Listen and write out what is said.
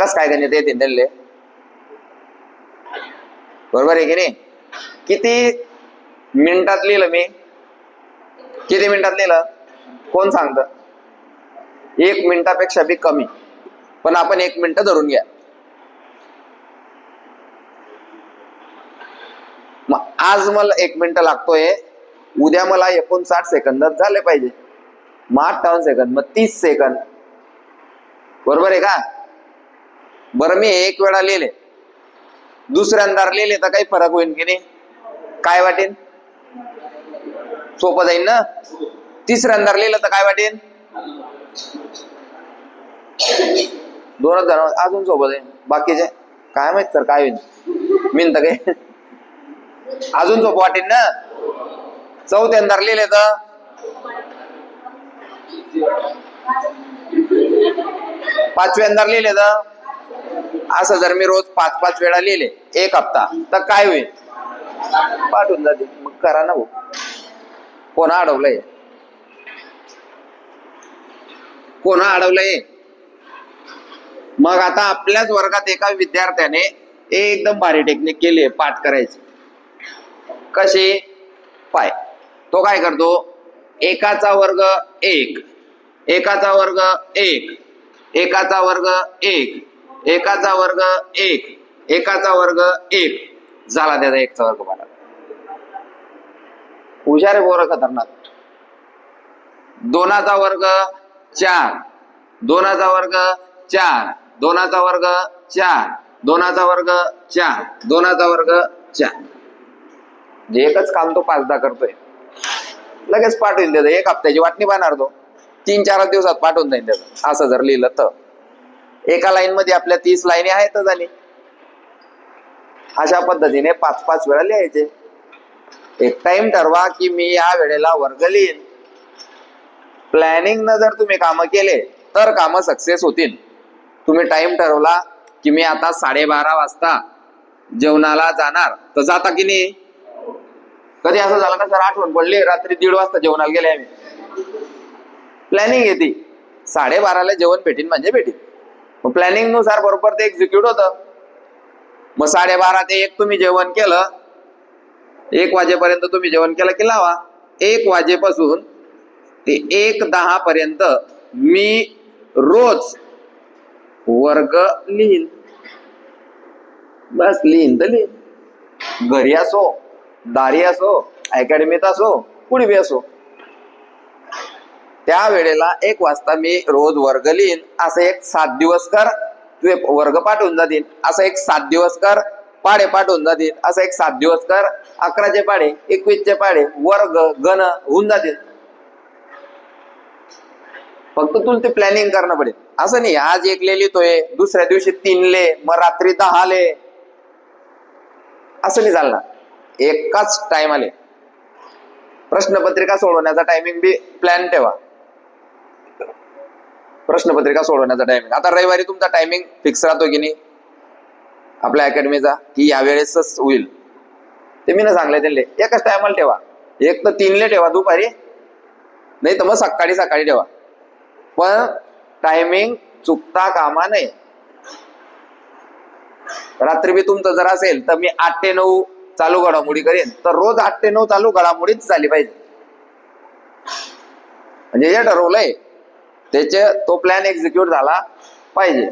कस काय करण्यात येते त्यांना बरोबर आहे की नाही? किती मिनिटात लिहिलं मी? किती मिनिटात लिहिलं? कोण सांगत? एक मिनिटापेक्षा बी कमी. पण आपण एक मिनिट धरून घ्या. मग आज मला एक मिनिट लागतोय. उद्या मला एकोणसाठ सेकंदात झाले पाहिजे. मग अठ्ठावन्न सेकंद. मग तीस सेकंद. बरोबर आहे का? बरं मी एक वेळा लिहिले. दुसऱ्यांदा लिहिले तर काही फरक होईल की नाही? काय वाटेल सोपं जाईल ना? तिसऱ्यांदा लिहिलं तर काय वाटेल दोनच जण अजून सोबत आहे बाकीचे? काय माहीत सर काय होईल तर काय? अजून सोपं वाटेल ना? चौथ्यांदा लिहिले तर? पाचव्यांदा लिहिले तर? असं जर मी रोज पाच पाच वेळा लिहिले एक हप्ता तर काय होईल? पाठवून जाते. मग करा ना भाऊ. कोणा अडवलंय? कोणा अडवलंय? मग आता आपल्याच वर्गात एका विद्यार्थ्याने एकदम भारी टेक्निक केली आहे पाठ करायची. कशी? पाय. तो काय करतो? एकाचा वर्ग एक. एकाचा वर्ग एक. एकाचा वर्ग एक. एकाचा वर्ग एक. एकाचा वर्ग एक. झाला त्याचा एकचा वर्ग पाठा हुशार आहे पोरं खतरनाक. दोनाचा वर्ग चार. दोनाचा वर्ग चार. दोनाचा वर्ग चार. दोनाचा वर्ग चार. दोनाचा वर्ग चार. जे एकच काम तो पाचदा करतोय. लगेच पाठवून देतो एक हप्त्याची वाटणी पाहणार तो. तीन चार दिवसात पाठवून जाईल त्याचं. असं जर लिहिलं तर. एका लाईन मध्ये आपल्या तीस लाईनी आहेतच आणि अशा पद्धतीने पाच पाच वेळा लिहायचे. एक टाइम ठरवा की मी या वेळेला वर्ग लिहीन. प्लॅनिंग न जर तुम्ही काम केले तर कामं सक्सेस होतील. तुम्ही टाइम ठरवला की मी आता साडेबारा वाजता जेवणाला जाणार. तर जाता की नाही? कधी असं झालं का सर आठवण पडली? रात्री दीड वाजता जेवणाला गेले आम्ही. प्लॅनिंग येते. साडेबाराला जेवण भेटेन म्हणजे भेटीन. मग प्लॅनिंगनुसार बरोबर ते एक्झिक्यूट होतं. मग साडेबारा ते एक तुम्ही जेवण केलं. एक वाजेपर्यंत तुम्ही जेवण केलं की लावा. एक वाजेपासून ते एक दहा पर्यंत मी रोज वर्ग लिहीन. बस लिहीन तर लिहीन. घरी असो दारी असो अकॅडमीत असो कुणी बी असो. त्या वेळेला एक वाजता मी रोज वर्ग लिहीन असं एक सात दिवस कर तुझे वर्ग पाठवून जातील असं एक सात दिवस कर पाडे पाठवून जातील असं एक सात दिवस कर अकराचे पाडे एकवीसचे पाडे वर्ग गण होऊन जातील फक्त तुला ते प्लॅनिंग करणं पडेल. असं नाही आज एक ले लिहितोय दुसऱ्या दिवशी तीन ले मग रात्री दहा ले. असं नाही चालणार. एकाच टाइम आले. प्रश्नपत्रिका सोडवण्याचा टायमिंग बी प्लॅन ठेवा. प्रश्नपत्रिका सोडवण्याचा टायमिंग आता रविवारी तुमचा टायमिंग फिक्स राहतो की नाही? आपल्या अकॅडमीचा की यावेळेसच होईल. ते मी ना सांगले त्यांना एकच टायमाला ठेवा. एक तर तीनले ठेवा दुपारी नाही तर मग सकाळी सकाळी ठेवा. पण टायमिंग चुकता कामा नये. रात्री बी तुमचं जर असेल तर मी आठ ते नऊ चालू घडामोडी करेन. तर रोज आठ ते नऊ चालू घडामोडीच झाली पाहिजे. म्हणजे हे ठरवलंय. त्याचे तो प्लॅन एक्झिक्यूट झाला पाहिजे.